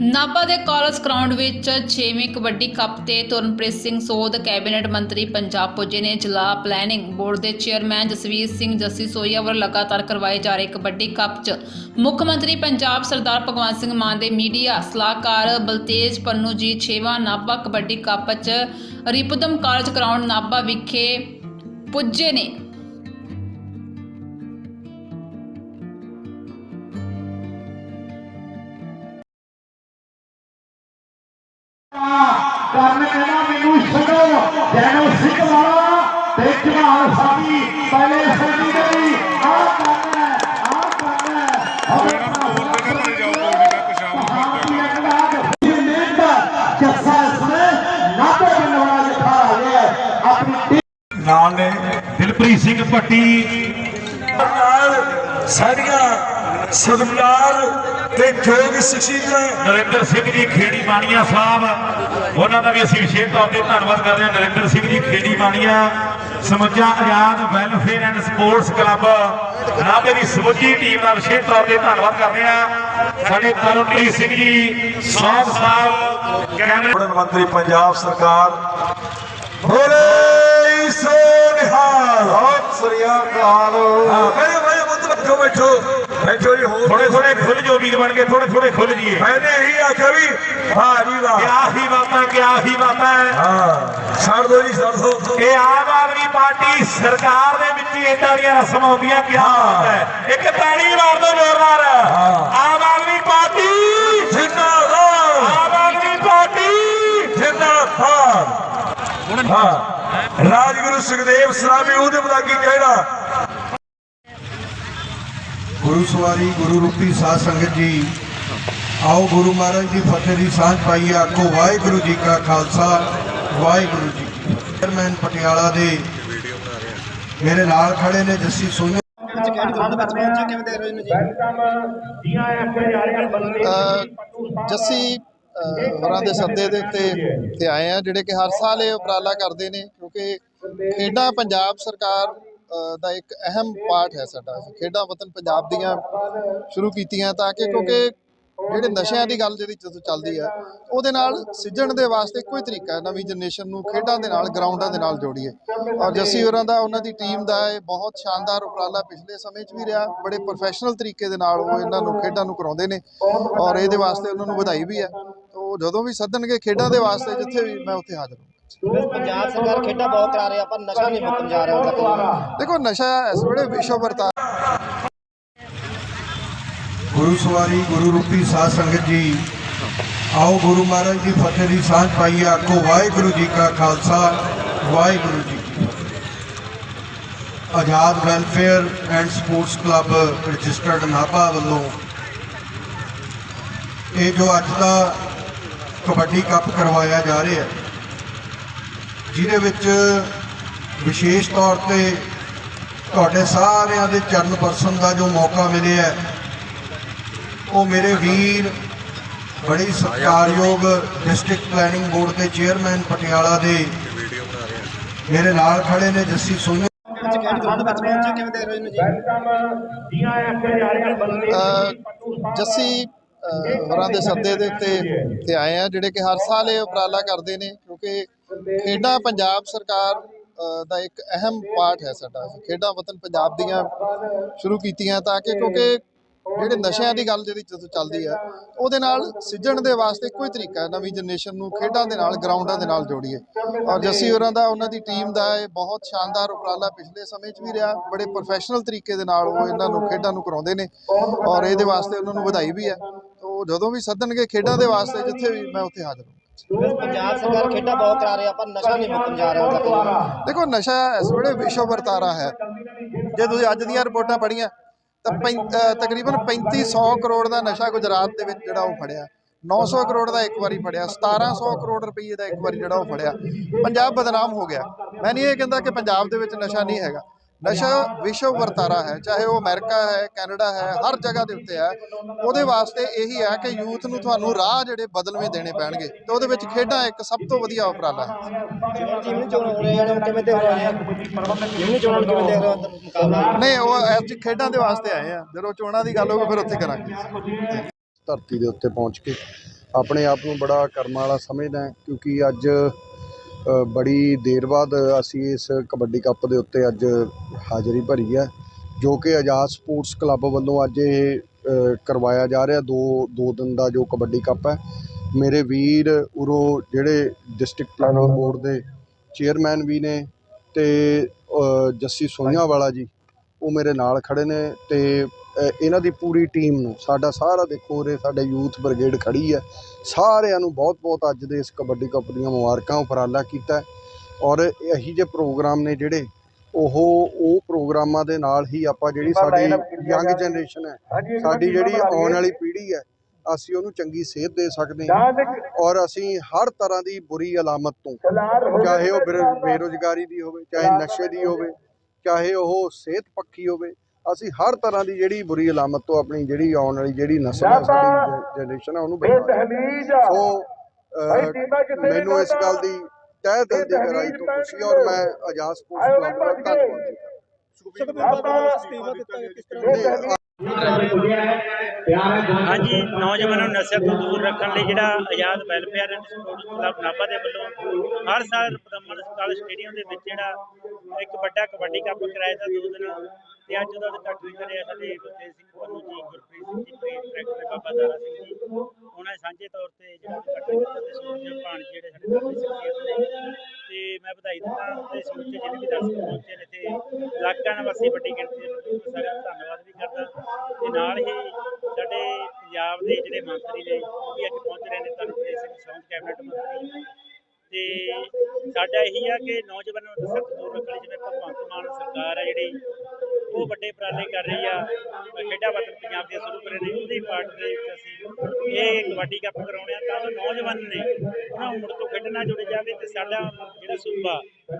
ਨਾਭਾ ਦੇ college ground ਵਿੱਚ 6ਵੀਂ kabaddi cup ਤੇ ਤੁਰਨਪ੍ਰੀਤ ਸਿੰਘ ਸੋਧ ਕੈਬਨਿਟ ਮੰਤਰੀ ਪੰਜਾਬ ਪੁੱਜੇ ਨੇ ਜ਼ਿਲ੍ਹਾ ਪਲੈਨਿੰਗ। ਬੋਰਡ ਦੇ ਚੇਅਰਮੈਨ ਜਸਵੀਰ ਸਿੰਘ ਜੱਸੀ ਸੋਈਆ ਵੱਲੋਂ ਲਗਾਤਾਰ ਕਰਵਾਏ ਜਾ ਰਹੇ ਕਬੱਡੀ ਕੱਪ 'ਚ ਮੁੱਖ ਮੰਤਰੀ ਪੰਜਾਬ ਸਰਦਾਰ ਭਗਵੰਤ ਸਿੰਘ ਮਾਨ ਦੇ ਮੀਡੀਆ ਸਲਾਹਕਾਰ ਬਲਤੇਜ ਪੰਨੂ ਜੀ 6ਵਾਂ ਨਾਭਾ ਕਬੱਡੀ ਕੱਪ 'ਚ ਰਿਪੁਦਮ ਕਾਲਜ ਗਰਾਊਂਡ ਨਾਭਾ ਵਿਖੇ ਪੁੱਜੇ ਨੇ। ਕਰਨ ਕਹਿੰਦਾ ਮੈਨੂੰ ਛੱਡੋ। ਜੈਨੋ ਸਿੰਘ ਵਾਲਾ ਤੇ ਜਮਾਲ ਸਾਡੀ ਪਹਿਲੇ ਸਦੀ ਗਈ ਆ ਕਰਨਾ ਆ ਕਰਨਾ હવે ਜੱਸਾ ਇਸਨੇ ਨਾਟੋ ਬਣਵਾਇਆ ਲਿਖਾ ਲਿਆ ਆਪਣੀ ਟੀਮ ਨਾਲ ਨੇ ਦਿਲਪ੍ਰੀਤ ਸਿੰਘ ਭੱਟੀ। ਨਾਲ ਸਾਡੀਆਂ ਸਤਿਕਾਰ ਤੇ ਯੋਗ ਸ਼ਖਸੀਅਤਾਂ ਨਰਿੰਦਰ ਸਿੰਘ ਜੀ ਖੇੜੀ ਬਾਣੀਆਂ ਸਾਹਿਬ ਉਹਨਾਂ ਦਾ ਵੀ ਅਸੀਂ ਵਿਸ਼ੇਸ਼ ਤੌਰ ਤੇ ਧੰਨਵਾਦ ਕਰਦੇ ਹਾਂ। ਨਰਿੰਦਰ ਸਿੰਘ ਜੀ ਖੇੜੀ ਬਾਣੀਆਂ ਸਮੁੱਚਾ Azad welfare and sports club. ਨਾਭੇ ਦੀ ਸਮੁੱਚੀ ਟੀਮ ਦਾ ਵਿਸ਼ੇਸ਼ ਤੌਰ ਤੇ ਧੰਨਵਾਦ ਕਰਦੇ ਹਾਂ। ਸਾਡੇ ਤਰਨਪ੍ਰੀਤ ਸਿੰਘ ਜੀ ਸਾਹਿਬ ਕੈਮਰੇ ਪ੍ਰਧਾਨ ਮੰਤਰੀ ਪੰਜਾਬ ਸਰਕਾਰ। ਬੋਲੇ ਸੋ ਨਿਹਾਲ। ਬਈ ਮੁੱਤ ਬੈਠੋ ਬੈਠੋ। ਬੈਠੋ ਜੀ ਹੋਰ ਥੋੜੇ ਥੋੜੇ ਖੁੱਲ ਜੋ ਵੀਰ ਬਣ ਕੇ ਥੋੜੇ ਥੋੜੇ ਖੁੱਲ ਜੀਏ ਮੈਨੇ ਇਹੀ ਆਖਿਆ ਵੀ ਵਾਹ ਜੀ ਵਾਹ। ਕਿਆ ਹੀ ਬਾਤਾਂ ਕਿਆ ਹੀ ਬਾਤਾਂ ਹਾਂ ਛੱਡ ਦੋ ਜੀ ਛੱਡ ਦੋ ਇਹ ਆਮ ਆਦਮੀ ਪਾਰਟੀ ਸਰਕਾਰ ਦੇ ਵਿੱਚ ਹੀ ਏਦਾਂ ਦੀਆਂ ਰਸਮਾਂ ਹੁੰਦੀਆਂ ਕੀ ਬਾਤ ਹੈ ਇੱਕ ਤਾੜੀ ਮਾਰ ਦੋ ਜ਼ੋਰਦਾਰ। ਆਮ ਆਦਮੀ ਪਾਰਟੀ ਜਿੰਦਾਬਾਦ। ਆਮ ਆਦਮੀ ਪਾਰਟੀ ਜਿੰਦਾਬਾਦ। ਹਾਂ। ਰਾਜਗੁਰੂ ਸੁਖਦੇਵ ਸਲਾਮੀ ਉਹਦੇ ਬਦਾ ਕੀ ਕਹਿਣਾ ਗੁਰੂ ਸਵਾਰੀ, ਗੁਰੂ ਰੂਪੀ ਸਾਧ ਸੰਗਤ ਜੀ। ਆਓ ਗੁਰੂ ਮਹਾਰਾਜ ਦੀ ਫਤਿਹ ਦੀ ਸਾਂਝ ਪਾਈਏ, ਆਖੋ ਵਾਹਿਗੁਰੂ ਜੀ ਕਾ ਖਾਲਸਾ, ਵਾਹਿਗੁਰੂ ਜੀ ਕੀ ਚੇਅਰਮੈਨ ਪਟਿਆਲਾ ਦੇ ਮੇਰੇ ਨਾਲ ਖੜੇ ਨੇ, ਜੱਸੀ ਸੋਨੀ ਜੱਸੀ ਹੋਰਾਂ ਦੇ ਸੱਦੇ ਦੇ ਉੱਤੇ ਤੇ ਆਏ ਆ, ਜਿਹੜੇ ਕਿ ਹਰ ਸਾਲ ਇਹ ਉਪਰਾਲਾ ਕਰਦੇ ਨੇ, ਕਿਉਂਕਿ ਖੇਡਾਂ ਪੰਜਾਬ ਸਰਕਾਰ ਦਾ ਇੱਕ ਅਹਿਮ ਪਾਰਟ ਹੈ ਸਾਡਾ। ਖੇਡਾਂ ਵਤਨ ਪੰਜਾਬ ਦੀਆਂ ਸ਼ੁਰੂ ਕੀਤੀਆਂ ਤਾਂ ਕਿ ਕਿਉਂਕਿ ਜਿਹੜੇ ਨਸ਼ਿਆਂ ਦੀ ਗੱਲ ਜਿਹੜੀ ਜਦੋਂ ਚੱਲਦੀ ਆ ਉਹਦੇ ਨਾਲ ਸਿੱਝਣ ਦੇ ਵਾਸਤੇ ਇੱਕੋ ਹੀ ਤਰੀਕਾ ਨਵੀਂ ਜਨਰੇਸ਼ਨ ਨੂੰ ਖੇਡਾਂ ਦੇ ਨਾਲ, ਗਰਾਊਂਡਾਂ ਦੇ ਨਾਲ ਜੋੜੀਏ। ਔਰ ਜੱਸੀ ਹੋਰਾਂ ਦਾ, ਉਹਨਾਂ ਦੀ ਟੀਮ ਦਾ ਇਹ ਬਹੁਤ ਸ਼ਾਨਦਾਰ ਉਪਰਾਲਾ ਪਿਛਲੇ ਸਮੇਂ 'ਚ ਵੀ ਰਿਹਾ। ਬੜੇ ਪ੍ਰੋਫੈਸ਼ਨਲ ਤਰੀਕੇ ਦੇ ਨਾਲ ਉਹ ਇਹਨਾਂ ਨੂੰ ਖੇਡਾਂ ਨੂੰ ਕਰਾਉਂਦੇ ਨੇ ਔਰ ਇਹਦੇ ਵਾਸਤੇ ਉਹਨਾਂ ਨੂੰ ਵਧਾਈ ਵੀ ਹੈ। ਉਹ ਜਦੋਂ ਵੀ ਸੱਦਣਗੇ ਖੇਡਾਂ ਦੇ ਵਾਸਤੇ, ਜਿੱਥੇ ਵੀ ਮੈਂ ਉੱਥੇ ਹਾਜ਼ਰ ਹਾਂ। ਪੰਜਾਬ ਸਰਕਾਰ ਖੇਡਾਂ ਬਹੁਤ ਕਰਾ ਰਹੀ ਆ ਪਰ ਨਸ਼ਾ ਨਹੀਂ ਮੁੱਕਣ ਜਾ ਰਿਹਾ ਉਹਦਾ ਦੇਖੋ ਨਸ਼ਾ ਇਸ ਵੇਲੇ ਵਿਸ਼ਵ ਵਰਤਾ ਗੁਰੂ ਸਵਾਰੀ ਗੁਰੂ ਰੂਪੀ ਸਾਧ ਸੰਗਤ ਜੀ ਆਓ ਗੁਰੂ ਮਹਾਰਾਜ ਦੀ ਫਤਿਹ ਦੀ ਸਾਂਝ ਪਾਈਏ ਆਖੋ ਵਾਹਿਗੁਰੂ ਜੀ ਕਾ ਖਾਲਸਾ ਵਾਹਿਗੁਰੂ ਜੀ ਕੀ ਫਤਿਹ। Azad welfare and sports club registered Nabha ਵੱਲੋਂ ਇਹ ਜੋ ਅੱਜ ਦਾ ਕਬੱਡੀ ਕੱਪ ਕਰਵਾਇਆ ਜਾ ਰਿਹਾ ਹੈ ਜਿਹਦੇ ਵਿੱਚ ਵਿਸ਼ੇਸ਼ ਤੌਰ ਤੇ ਤੁਹਾਡੇ ਸਾਰਿਆਂ ਦੇ ਚਰਨ ਪਰਸਨ ਦਾ ਜੋ ਮੌਕਾ ਮਿਲਿਆ ਉਹ ਮੇਰੇ ਵੀਰ ਬੜੀ ਸਤਿਕਾਰਯੋਗ ਡਿਸਟ੍ਰਿਕਟ ਪਲੈਨਿੰਗ ਬੋਰਡ ਦੇ ਚੇਅਰਮੈਨ ਪਟਿਆਲਾ ਦੇ ਮੇਰੇ ਨਾਲ ਖੜੇ ਨੇ, ਜੱਸੀ ਸੋਨੀ ਜੱਸੀ, ਅਹ ਦੇ ਸੱਦੇ ਦੇ ਉੱਤੇ ਤੇ ਆਏ ਆ, ਜਿਹੜੇ ਕਿ ਹਰ ਸਾਲ ਇਹ ਉਪਰਾਲਾ ਕਰਦੇ ਨੇ, ਕਿਉਂਕਿ ਖੇਡਾਂ ਪੰਜਾਬ ਸਰਕਾਰ ਦਾ ਇੱਕ ਅਹਿਮ ਪਾਰਟ ਹੈ ਸਾਡਾ। ਖੇਡਾਂ ਵਤਨ ਪੰਜਾਬ ਦੀਆਂ ਸ਼ੁਰੂ ਕੀਤੀਆਂ ਤਾਂ ਕਿ ਕਿਉਂਕਿ ਜਿਹੜੇ ਨਸ਼ਿਆਂ ਦੀ ਗੱਲ ਜਿਹੜੀ ਜਦੋਂ ਚੱਲਦੀ ਹੈ, ਉਹਦੇ ਨਾਲ ਸਿੱਝਣ ਦੇ ਵਾਸਤੇ ਇੱਕੋ ਹੀ ਤਰੀਕਾ ਨਵੀਂ ਜਨਰੇਸ਼ਨ ਨੂੰ ਖੇਡਾਂ ਦੇ ਨਾਲ, ਗਰਾਊਂਡਾਂ ਦੇ ਨਾਲ ਜੋੜੀਏ। ਔਰ ਜੱਸੀ ਹੋਰਾਂ ਦਾ, ਉਹਨਾਂ ਦੀ ਟੀਮ ਦਾ ਇਹ ਬਹੁਤ ਸ਼ਾਨਦਾਰ ਉਪਰਾਲਾ ਪਿਛਲੇ ਸਮੇਂ 'ਚ ਵੀ ਰਿਹਾ। ਬੜੇ ਪ੍ਰੋਫੈਸ਼ਨਲ ਤਰੀਕੇ ਦੇ ਨਾਲ ਉਹ ਇਹਨਾਂ ਨੂੰ, ਖੇਡਾਂ ਨੂੰ ਕਰਾਉਂਦੇ ਨੇ। ਔਰ ਇਹਦੇ ਵਾਸਤੇ ਉਹਨਾਂ ਨੂੰ ਵਧਾਈ ਵੀ ਹੈ। ਤੋਂ ਜਦੋਂ ਵੀ ਸੱਦਣਗੇ ਖੇਡਾਂ ਦੇ ਵਾਸਤੇ, ਜਿੱਥੇ ਵੀ ਮੈਂ ਉੱਥੇ ਹਾਜ਼ਰ ਹਾਂ। ਪੰਜਾਬ ਸਰਕਾਰ ਖੇਡਾਂ ਬਹੁਤ ਕਰਾ ਰਹੀ ਆ, ਪਰ ਨਸ਼ਾ ਨਹੀਂ ਮੁੱਕਣ ਜਾ ਰਿਹਾ ਉਹਦਾ ਦੇਖੋ, ਨਸ਼ਾ ਇਸ ਵੇਲੇ ਵਿਸ਼ਵ ਵਰਤਾਰਾ ਹੈ। ਜੇ ਤੁਸੀਂ ਅੱਜ ਦੀਆਂ ਰਿਪੋਰਟਾਂ ਪੜ੍ਹੀਆਂ, ਤਾਂ ਪੈਂ- ਅਹ ਤਕਰੀਬਨ 3500 ਕਰੋੜ ਦਾ ਨਸ਼ਾ ਗੁਜਰਾਤ ਦੇ ਵਿੱਚ ਜਿਹੜਾ ਉਹ ਫੜਿਆ। 900 ਕਰੋੜ ਦਾ ਇੱਕ ਵਾਰੀ ਫੜਿਆ 1700 ਕਰੋੜ ਰੁਪਏ ਦਾ ਇੱਕ ਵਾਰੀ ਜਿਹੜਾ ਉਹ ਫੜਿਆ। ਪੰਜਾਬ ਬਦਨਾਮ ਹੋ ਗਿਆ। ਮੈਂ ਨਹੀਂ ਇਹ ਕਹਿੰਦਾ ਕਿ ਪੰਜਾਬ ਦੇ ਵਿੱਚ ਨਸ਼ਾ ਨਹੀਂ ਹੈਗਾ। ਨਸ਼ਾ ਵਿਸ਼ਵ ਵਰਤਾਰਾ ਹੈ ਚਾਹੇ ਉਹ ਅਮਰੀਕਾ ਹੈ ਕੈਨੇਡਾ ਹੈ ਹਰ ਜਗ੍ਹਾ ਦੇ ਉੱਤੇ ਹੈ ਉਹਦੇ ਵਾਸਤੇ ਇਹੀ ਹੈ ਕਿ ਯੂਥ ਨੂੰ ਤੁਹਾਨੂੰ ਰਾਹ ਜਿਹੜੇ ਬਦਲਵੇਂ ਦੇਣੇ ਪੈਣਗੇ ਤੇ ਉਹਦੇ ਵਿੱਚ ਖੇਡਾਂ ਇੱਕ ਸਭ ਤੋਂ ਵਧੀਆ ਉਪਰਾਲਾ ਹੈ। ਜਿਵੇਂ ਚੋਣ ਹੋ ਰਹੇ ਆ ਕਿਵੇਂ ਦੇ ਰਹੇ ਆ? ਜਿਵੇਂ ਚੋਣ ਕਿਵੇਂ ਦੇ ਰਹੇ ਹੋ? ਮੁਕਾਬਲਾ ਨਹੀਂ ਉਹ ਅੱਜ ਖੇਡਾਂ ਦੇ ਵਾਸਤੇ ਆਏ ਆ। ਜਦੋਂ ਚੋਣਾਂ ਦੀ ਗੱਲ ਹੋਊਗੀ ਫਿਰ ਉੱਥੇ ਕਰਾਂਗੇ। ਧਰਤੀ ਦੇ ਉੱਤੇ ਪਹੁੰਚ ਕੇ ਆਪਣੇ ਆਪ ਨੂੰ ਬੜਾ ਕਰਮ ਵਾਲਾ ਸਮਝਦਾ ਕਿਉਂਕਿ ਅੱਜ ਬੜੀ ਦੇਰ ਬਾਅਦ ਅਸੀਂ ਇਸ ਕਬੱਡੀ ਕੱਪ ਦੇ ਉੱਤੇ ਅੱਜ ਹਾਜ਼ਰੀ ਭਰੀ ਹੈ ਜੋ ਕਿ ਆਜ਼ਾਦ ਸਪੋਰਟਸ ਕਲੱਬ ਵੱਲੋਂ ਅੱਜ ਇਹ ਕਰਵਾਇਆ ਜਾ ਰਿਹਾ ਦੋ ਦੋ ਦਿਨ ਦਾ ਜੋ ਕਬੱਡੀ ਕੱਪ ਹੈ। ਮੇਰੇ ਵੀਰ ਉਰੋ ਜਿਹੜੇ ਡਿਸਟ੍ਰਿਕਟ ਪਲਾਨਿੰਗ ਬੋਰਡ ਦੇ ਚੇਅਰਮੈਨ ਵੀ ਨੇ ਤੇ ਜੱਸੀ ਸੋਈਆਂ ਵਾਲਾ ਜੀ ਉਹ ਮੇਰੇ ਨਾਲ ਖੜੇ ਨੇ ਤੇ ਇਹਨਾਂ ਦੀ ਪੂਰੀ ਟੀਮ ਨੂੰ ਸਾਡਾ ਸਾਰਾ ਦੇਖੋ ਉਰੇ ਸਾਡੇ ਯੂਥ ਬ੍ਰਿਗੇਡ ਖੜੀ ਹੈ। ਸਾਰਿਆਂ ਨੂੰ ਬਹੁਤ ਬਹੁਤ ਅੱਜ ਦੇ ਇਸ ਕਬੱਡੀ ਕੱਪ ਦੀਆਂ ਮੁਬਾਰਕਾਂ ਉਪਰਾਲਾ ਕੀਤਾ। ਔਰ ਇਹੀ ਜਿਹੇ ਪ੍ਰੋਗਰਾਮ ਨੇ ਜਿਹੜੇ ਉਹ ਉਹ ਪ੍ਰੋਗਰਾਮਾਂ ਦੇ ਨਾਲ ਹੀ ਆਪਾਂ ਜਿਹੜੀ ਸਾਡੀ ਯੰਗ ਜਨਰੇਸ਼ਨ ਹੈ ਸਾਡੀ ਜਿਹੜੀ ਆਉਣ ਵਾਲੀ ਪੀੜ੍ਹੀ ਹੈ ਅਸੀਂ ਉਹਨੂੰ ਚੰਗੀ ਸੇਧ ਦੇ ਸਕਦੇ ਹਾਂ। ਔਰ ਅਸੀਂ ਹਰ ਤਰ੍ਹਾਂ ਦੀ ਬੁਰੀ ਅਲਾਮਤ ਤੋਂ ਚਾਹੇ ਉਹ ਬੇਰੁ- ਬੇਰੁਜ਼ਗਾਰੀ ਦੀ ਹੋਵੇ ਚਾਹੇ ਨਸ਼ੇ ਦੀ ਹੋਵੇ ਚਾਹੇ ਉਹ ਸਿਹਤ ਪੱਖੀ ਹੋਵੇ ਅਸੀਂ ਹਰ ਤਰ੍ਹਾਂ ਦੀ ਜਿਹੜੀ ਬੁਰੀ ਅਲਾਮਤ ਤੋਂ ਆਪਣੀ ਜਿਹੜੀ ਆਉਣ ਵਾਲੀ ਜਿਹੜੀ ਨਸਲ ਹੈ ਸਾਡੀ ਜਨਰੇਸ਼ਨ ਹੈ ਉਹਨੂੰ ਬਚਾਉਣਾ ਸੋ ਮੈਨੂੰ ਇਸ ਗੱਲ ਦੀ ਤਹਿ ਦਿਲ ਦੀ ਗਹਿਰਾਈ ਤੋਂ ਖੁਸ਼ੀ ਔਰ ਮੈਂ ਆਜ਼ਾਦ ਸਪੋਰਟਸ ਕਲੱਬ ਦਾ ਧੰਨਵਾਦ ਹਾਂਜੀ ਨੌਜਵਾਨਾਂ ਨੂੰ ਨਸ਼ੇ ਤੋਂ ਦੂਰ ਰੱਖਣ ਲਈ ਜਿਹੜਾ Azad welfare and sports club Nabha ਦੇ ਵੱਲੋਂ ਹਰ ਸਾਲ ਸਕਾਲ ਸਟੇਡੀਅਮ ਦੇ ਵਿੱਚ ਜਿਹੜਾ ਇੱਕ ਵੱਡਾ ਕਬੱਡੀ ਕੱਪ ਕਰਾਇਆ ਦਾ ਦੋ ਦਿਨ ਤੇ ਅੱਜ ਉਹਦਾ ਉਦਘਾਟਨ ਰਿਹਾ ਸਾਡੇ ਗੁਰਤੇਜ ਸਿੰਘ ਪੰਨੂ ਜੀ, ਗੁਰਪ੍ਰੀਤ ਸਿੰਘ ਜੀ ਪ੍ਰੀਤ ਡਾਇਰੈਕਟਰ ਬਾਬਾ ਦਾਰਾ ਸਿੰਘ ਜੀ। ਉਹਨਾਂ ਨੇ ਸਾਂਝੇ ਤੌਰ ਤੇ ਜਿਹੜਾ ਉਦਘਾਟਨ ਕੀਤਾ ਤੇ ਸੂਰਜ ਭਾਣ ਜਿਹੜੇ ਸਾਡੇ ਦਾਦੀ ਸ਼ਖਸੀਅਤ ਨੇ ਤੇ ਮੈਂ ਵਧਾਈ ਦਿੰਦਾ ਤੇ ਸਮੁੱਚੇ ਜਿਹੜੇ ਵੀ ਦਰਸ਼ਕ ਪਹੁੰਚੇ ਨੇ ਤੇ ਇਲਾਕਾ ਨਿਵਾਸੀ ਵੱਡੀ ਗਿਣਤੀ ਦੇ ਸਾਰਿਆਂ ਦਾ ਧੰਨਵਾਦ ਵੀ ਕਰਦਾ ਤੇ ਨਾਲ ਹੀ ਸਾਡੇ ਪੰਜਾਬ ਦੇ ਜਿਹੜੇ ਮੰਤਰੀ ਨੇ, ਉਹ ਵੀ ਅੱਜ ਪਹੁੰਚ ਰਹੇ ਨੇ ਤਰਨਪ੍ਰੀਤ ਸਿੰਘ ਸੌਂਦ ਕੈਬਨਿਟ ਮੰਤਰੀ। ਤੇ ਸਾਡਾ ਇਹੀ ਆ ਕਿ ਨੌਜਵਾਨਾਂ ਨੂੰ ਸਖਤ ਦੂਰ ਰੱਖਣ ਲਈ ਜਿਵੇਂ ਭਗਵੰਤ ਮਾਨ ਸਰਕਾਰ ਹੈ ਜਿਹੜੀ ਉਹ ਵੱਡੇ ਉਪਰਾਲੇ ਕਰ ਰਹੀ ਆ। ਖੇਡਾਂ ਵਤਨ ਪੰਜਾਬ ਦੀਆਂ ਸ਼ੁਰੂ ਕਰੇ ਨੇ ਉਹਦੀ ਪਾਰਟ ਦੇ ਵਿੱਚ ਅਸੀਂ ਇਹ ਕਬੱਡੀ ਕੱਪ ਕਰਾਉਣੇ ਆ। ਤਾਂ ਜੋ ਨੌਜਵਾਨ ਨੇ ਉਹਨਾਂ ਨੂੰ ਮੁੜ ਤੋਂ ਖੇਡਣਾ ਜੁੜ ਜਾਵੇ ਤੇ ਸਾਡਾ ਜਿਹੜਾ ਸੂਬਾ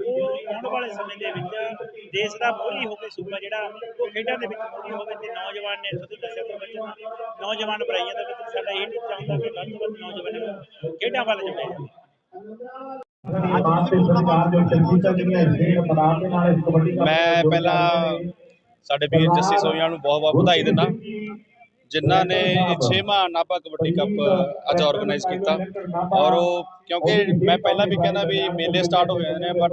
ਉਹ ਆਉਣ ਵਾਲੇ ਸਮੇਂ ਦੇ ਵਿੱਚ ਦੇਸ਼ ਦਾ ਮੋਹਰੀ ਹੋ ਕੇ ਸੂਬਾ ਜਿਹੜਾ ਉਹ ਖੇਡਾਂ ਦੇ ਵਿੱਚ ਮੋਹਰੀ ਹੋਵੇ ਤੇ ਨੌਜਵਾਨ ਨੇ ਸੁਧ ਨਸ਼ੇ ਤੋਂ ਬਚਣਾ ਨੌਜਵਾਨ ਬੁਰਾਈਆਂ ਤੋਂ ਬਚਣਾ ਸਾਡਾ ਇਹ ਟੀਚਾ ਹੁੰਦਾ ਕਿ ਵੱਧ ਤੋਂ ਵੱਧ ਨੌਜਵਾਨਾਂ ਨੂੰ ਖੇਡਾਂ ਵੱਲ ਜੋੜਿਆ ਜਾਵੇ। ਮੈਂ ਪਹਿਲਾਂ ਸਾਡੇ ਵੀਰ ਜੱਸੀ ਸੋਈਆਂ ਨੂੰ ਬਹੁਤ ਬਹੁਤ ਵਧਾਈ ਦਿੰਦਾ। ਜਿਨ੍ਹਾਂ ਨੇ ਇਹ 6ਵਾਂ ਨਾਭਾ ਕਬੱਡੀ ਕੱਪ ਅੱਜ ਆਰਗੇਨਾਈਜ਼ ਕੀਤਾ। ਔਰ ਉਹ ਕਿਉਂਕਿ ਮੈਂ ਪਹਿਲਾਂ ਵੀ ਕਹਿੰਦਾ ਵੀ ਮੇਲੇ ਸਟਾਰਟ ਹੋ ਜਾਂਦੇ ਨੇ ਬਟ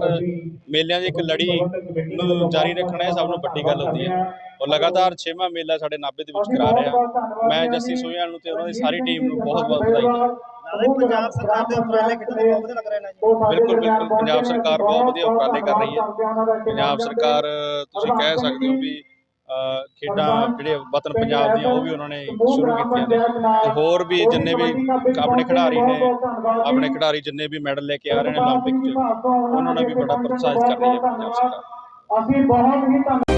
ਮੇਲਿਆਂ ਦੀ ਇੱਕ ਲੜੀ ਨੂੰ ਜਾਰੀ ਰੱਖਣਾ ਇਹ ਸਭ ਤੋਂ ਵੱਡੀ ਗੱਲ ਹੁੰਦੀ ਹੈ। ਔਰ ਲਗਾਤਾਰ 6ਵਾਂ ਮੇਲਾ ਸਾਡੇ ਨਾਭੇ ਦੇ ਵਿੱਚ ਕਰਾ ਰਿਹਾ। ਮੈਂ ਜੱਸੀ ਸੋਈਆਂ ਨੂੰ ਤੇ ਉਹਨਾਂ ਦੀ ਸਾਰੀ ਟੀਮ ਨੂੰ ਬਹੁਤ ਬਹੁਤ ਵਧਾਈ ਦਿੰਦਾ। ਪੰਜਾਬ ਸਰਕਾਰ ਦੇ ਉਪਰਾਲੇ ਕਿੰਨੇ ਬਹੁਤ ਵਧੀਆ ਲੱਗ ਰਹੇ ਨੇ ਜੀ ਬਿਲਕੁਲ ਬਿਲਕੁਲ ਪੰਜਾਬ ਸਰਕਾਰ ਬਹੁਤ ਵਧੀਆ ਉਪਰਾਲੇ ਕਰ ਰਹੀ ਹੈ ਪੰਜਾਬ ਸਰਕਾਰ ਤੁਸੀਂ ਕਹਿ ਸਕਦੇ ਹੋ ਵੀ ਅ, ਖੇਡਾਂ ਜਿਹੜੇ ਵਤਨ ਪੰਜਾਬ ਦੀਆਂ ਉਹ ਵੀ ਉਹਨਾਂ ਨੇ ਸ਼ੁਰੂ ਕੀਤੀਆਂ ਨੇ ਤੇ ਹੋਰ ਵੀ ਜਿੰਨੇ ਵੀ ਆਪਣੇ ਖਿਡਾਰੀ ਨੇ ਆਪਣੇ ਖਿਡਾਰੀ ਜਿੰਨੇ ਵੀ ਮੈਡਲ ਲੈ ਕੇ ਆ ਰਹੇ ਨੇ 올림픽 'ਚ ਉਹਨਾਂ ਨੂੰ ਵੀ ਬੜਾ ਪ੍ਰੋਤਸਾਹਿਤ ਕਰ ਰਹੀ ਹੈ ਪੰਜਾਬ ਸਰਕਾਰ ਅਸੀਂ ਬਹੁਤ ਹੀ ਧੰਨ